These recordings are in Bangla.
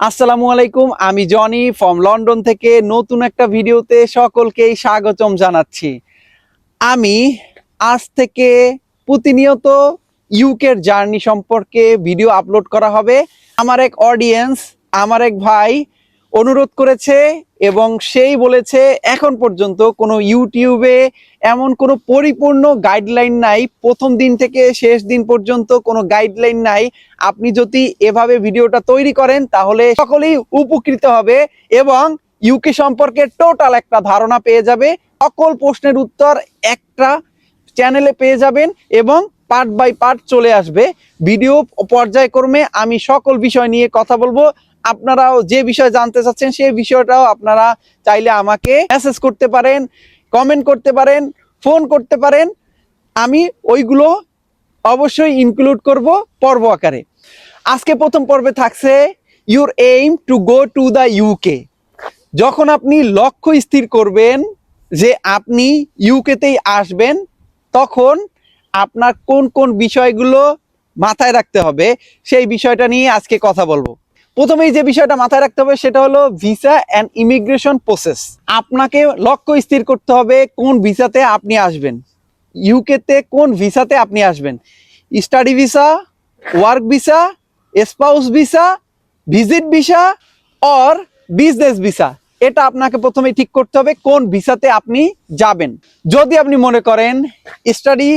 আসসালামু আলাইকুম, আমি জনি ফ্রম লন্ডন থেকে নতুন একটা ভিডিওতে সকলকেই স্বাগতম জানাচ্ছি। আমি আজ থেকে প্রতিনিয়ত ইউকের জার্নি সম্পর্কে ভিডিও আপলোড করা হবে। আমার এক অডিয়েন্স আমার এক ভাই অনুরোধ করেছে এবং সেই বলেছে, এখন পর্যন্ত কোনো ইউটিউবে এমন কোনো পরিপূর্ণ গাইডলাইন নাই। প্রথম দিন থেকে শেষ দিন পর্যন্ত কোনো গাইডলাইন নাই। আপনি যদি এভাবে ভিডিওটা তৈরি করেন, তাহলে সকলেই উপকৃত হবে এবং ইউকে সম্পর্কে টোটাল একটা ধারণা পেয়ে যাবে। সকল প্রশ্নের উত্তর একটা চ্যানেলে পেয়ে যাবেন এবং পার্ট বাই পার্ট চলে আসবে। ভিডিও পর্যায়ক্রমে আমি সকল বিষয় নিয়ে কথা বলব। আপনারাও যে বিষয় জানতে চাচ্ছেন সেই বিষয়টাও আপনারা চাইলে আমাকে মেসেজ করতে পারেন কমেন্ট করতে পারেন ফোন করতে পারেন। আমি ওইগুলো অবশ্যই ইনক্লুড করব পর্ব আকারে। আজকে প্রথম পর্বে থাকছে your aim to go to the UK যখন আপনি লক্ষ্য স্থির করবেন যে আপনি ইউকেতেই আসবেন, তখন আপনার কোন কোন বিষয়গুলো মাথায় রাখতে হবে, সেই বিষয়টা নিয়ে আজকে কথা বলব। প্রথমেই যে বিষয়টা মাথায় রাখতে হবে সেটা হলো ভিসা অ্যান্ড ইমিগ্রেশন প্রসেস আপনাকে লক্ষ্য স্থির করতে হবে কোন ভিসাতে আপনি আসবেন। ইউকেতে কোন ভিসাতে আপনি আসবেন। Study visa work visa spouse visa visit visa or business visa এটা আপনাকে প্রথমে ঠিক করতে হবে কোন ভিসাতে আপনি যাবেন। যদি আপনি মনে করেন স্টাডি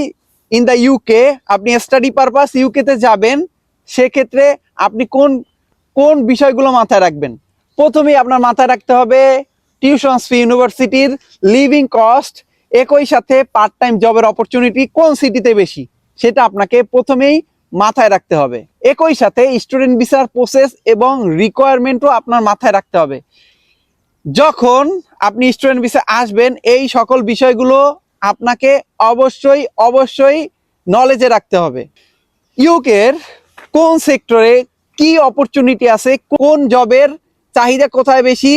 ইন দ্য ইউকে আপনি স্টাডি পারপাস ইউকেতে যাবেন, সেক্ষেত্রে আপনি কোন কোন বিষয়গুলো মাথায় রাখবেন? প্রথমেই আপনার মাথায় রাখতে হবে টিউশন ফি ইউনিভার্সিটির লিভিং কস্ট, একই সাথে পার্ট টাইম জবের অপরচুনিটি কোন সিটিতে বেশি? সেটা আপনাকে প্রথমেই মাথায় রাখতে হবে। একই সাথে স্টুডেন্ট ভিসার প্রসেস এবং রিকোয়ারমেন্টও আপনার মাথায় রাখতে হবে। যখন আপনি স্টুডেন্ট ভিসা আসবেন, এই সকল বিষয়গুলো আপনাকে অবশ্যই অবশ্যই নলেজে রাখতে হবে। ইউকের কোন সেক্টরে কি অপরচুনিটি আছে, কোন জবের চাহিদা কোথায় বেশি,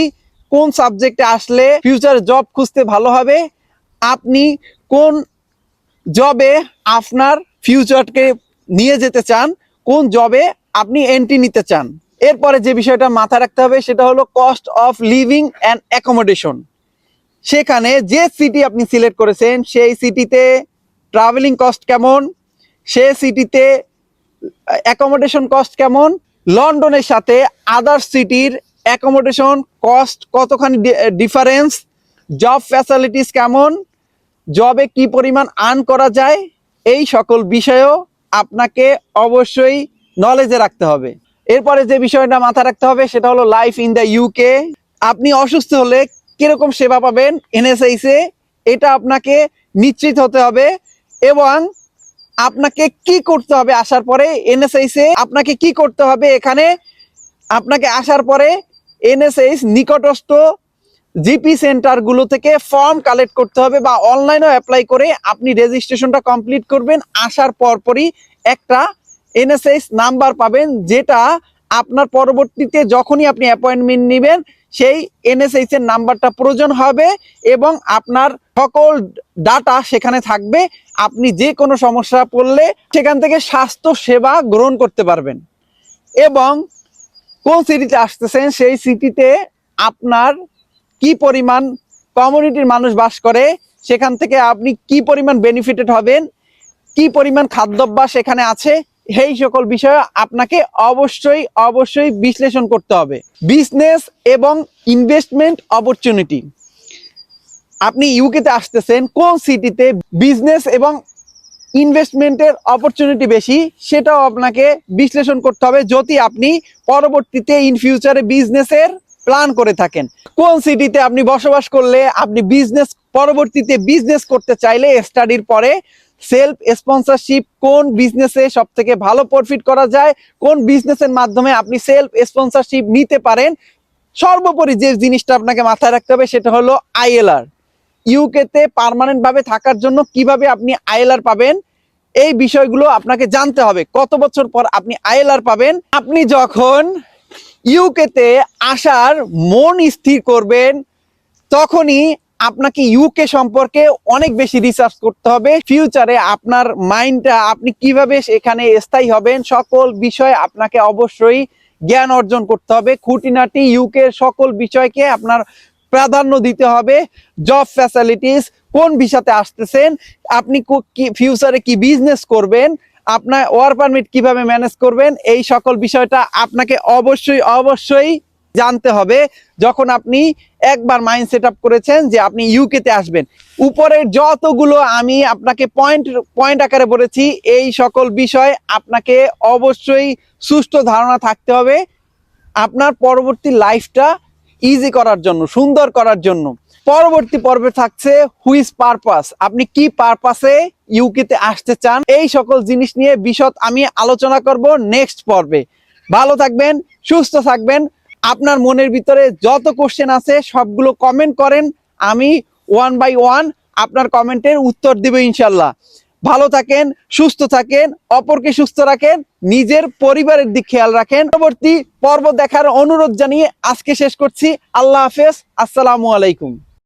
কোন সাবজেক্টে আসলে ফিউচার জব খুঁজতে ভালো হবে, আপনি কোন জবে আপনার ফিউচারকে নিয়ে যেতে চান, কোন জবে আপনি এন্ট্রি নিতে চান। এরপরে যে বিষয়টা মাথায় রাখতে হবে, সেটা হলো cost of living and accommodation সেখানে যে সিটি আপনি সিলেক্ট করেছেন, সেই সিটিতে ট্রাভেলিং কস্ট কেমন, সে সিটিতে অ্যাকোমোডেশন কস্ট কেমন লন্ডনের সাথে আদার সিটির অ্যাকোমোডেশন কস্ট কতখানি ডিফারেন্স জব ফ্যাসিলিটিস কেমন জবে কি পরিমাণ আর্ন করা যায়, এই সকল বিষয়েও আপনাকে অবশ্যই নলেজে রাখতে হবে। এরপরে যে বিষয়টা মাথায় রাখতে হবে, সেটা হলো লাইফ ইন দ্য ইউকে আপনি অসুস্থ হলে কীরকম সেবা পাবেন এনএসআইসে এটা আপনাকে নিশ্চিত হতে হবে এবং আপনাকে কি করতে হবে আসার পরে? এনএসআইসে আপনাকে কি করতে হবে এখানে? আপনাকে আসার পরে এনএসএইস নিকটস্থ জিপি সেন্টারগুলো থেকে ফর্ম কালেক্ট করতে হবে বা অনলাইনেও অ্যাপ্লাই করে আপনি রেজিস্ট্রেশনটা কমপ্লিট করবেন। আসার পরপরই একটা এনএসএইস নাম্বার পাবেন যেটা আপনার পরবর্তীতে যখনই আপনি অ্যাপয়েন্টমেন্ট নেবেন, সেই এনএসএইচ এর নাম্বারটা প্রয়োজন হবে এবং আপনার সকল ডাটা সেখানে থাকবে। আপনি যে কোনো সমস্যা পড়লে সেখান থেকে স্বাস্থ্য সেবা গ্রহণ করতে পারবেন। এবং কোন সিটিতে আসতেছেন, সেই সিটিতে আপনার কি পরিমাণ কমিউনিটির মানুষ বাস করে, সেখান থেকে আপনি কি পরিমাণ বেনিফিটেড হবেন, কি পরিমাণ খাদ্যাভ্যাস এখানে আছে এই সকল বিষয়ে আপনাকে অবশ্যই অবশ্যই বিশ্লেষণ করতে হবে। বিজনেস এবং ইনভেস্টমেন্ট অপরচুনিটি আপনি ইউকেতে আসতেছেন, কোন সিটিতে বিজনেস এবং ইনভেস্টমেন্টের অপরচুনিটি বেশি, সেটাও আপনাকে বিশ্লেষণ করতে হবে যদি আপনি পরবর্তীতে ইন ফিউচারে বিজনেসের প্ল্যান করে থাকেন। কোন সিটিতে আপনি বসবাস করলে আপনি বিজনেস পরবর্তীতে বিজনেস করতে চাইলে স্টাডির পরে সেলফ স্পন্সরশিপ কোন বিজনেসে সব থেকে ভালো প্রফিট করা যায়, কোন বিজনেসের মাধ্যমে আপনি সেলফ স্পন্সরশিপ নিতে পারেন। সর্বোপরি যে জিনিসটা আপনাকে মাথায় রাখতে হবে সেটা হলো আইএলআর। ইউকেতে পার্মানেন্ট ভাবে থাকার জন্য কীভাবে আপনি আইএলআর পাবেন, এই বিষয়গুলো আপনাকে জানতে হবে। কত বছর পর আপনি আইএলআর পাবেন? আপনি যখন ইউকেতে আসার মন স্থির করবেন, তখনই আপনাকে ইউকে সম্পর্কে অনেক বেশি রিসার্চ করতে হবে। ফিউচারে আপনার মাইন্ডটা আপনি কীভাবে এখানে স্থায়ী হবেন, সকল বিষয় আপনাকে অবশ্যই জ্ঞান অর্জন করতে হবে। খুঁটিনাটি ইউকে সকল বিষয়কে আপনার প্রাধান্য দিতে হবে। জব ফ্যাসিলিটিস কোন ভিসাতে আসতেছেন, আপনি কি ফিউচারে কি বিজনেস করবেন, আপনার ওয়ার পারমিট কীভাবে ম্যানেজ করবেন, এই সকল বিষয়টা আপনাকে অবশ্যই অবশ্যই জানতে হবে, যখন আপনি একবার মাইন্ড সেট আপ করেছেন যে আপনি ইউকেতে আসবেন, উপরের যতগুলো আমি আপনাকে পয়েন্ট পয়েন্ট আকারে বলেছি, এই সকল বিষয় আপনাকে অবশ্যই সুষ্ঠু ধারণা থাকতে হবে, আপনার পরবর্তী লাইফটা ইজি করার জন্য, সুন্দর করার জন্য। পরবর্তী পর্বে থাকছে হুইস পারপাস আপনি কি পারপাসে ইউকেতে আসতে চান, এই সকল জিনিস নিয়ে বিশদ আমি আলোচনা করব নেক্সট পর্বে। ভালো থাকবেন, সুস্থ থাকবেন আপনার মনের ভিতরে যত কোশ্চেন আছে, সবগুলো কমেন্ট করেন। আমি ওয়ান বাই ওয়ান আপনার কমেন্টের উত্তর দিব ইনশাল্লাহ। ভালো থাকেন, সুস্থ থাকেন, অপরকে সুস্থ রাখেন, নিজের পরিবারের দিক খেয়াল রাখেন। পরবর্তী পর্ব দেখার অনুরোধ জানিয়ে আজকে শেষ করছি। আল্লাহ হাফেজ। আসসালামু আলাইকুম।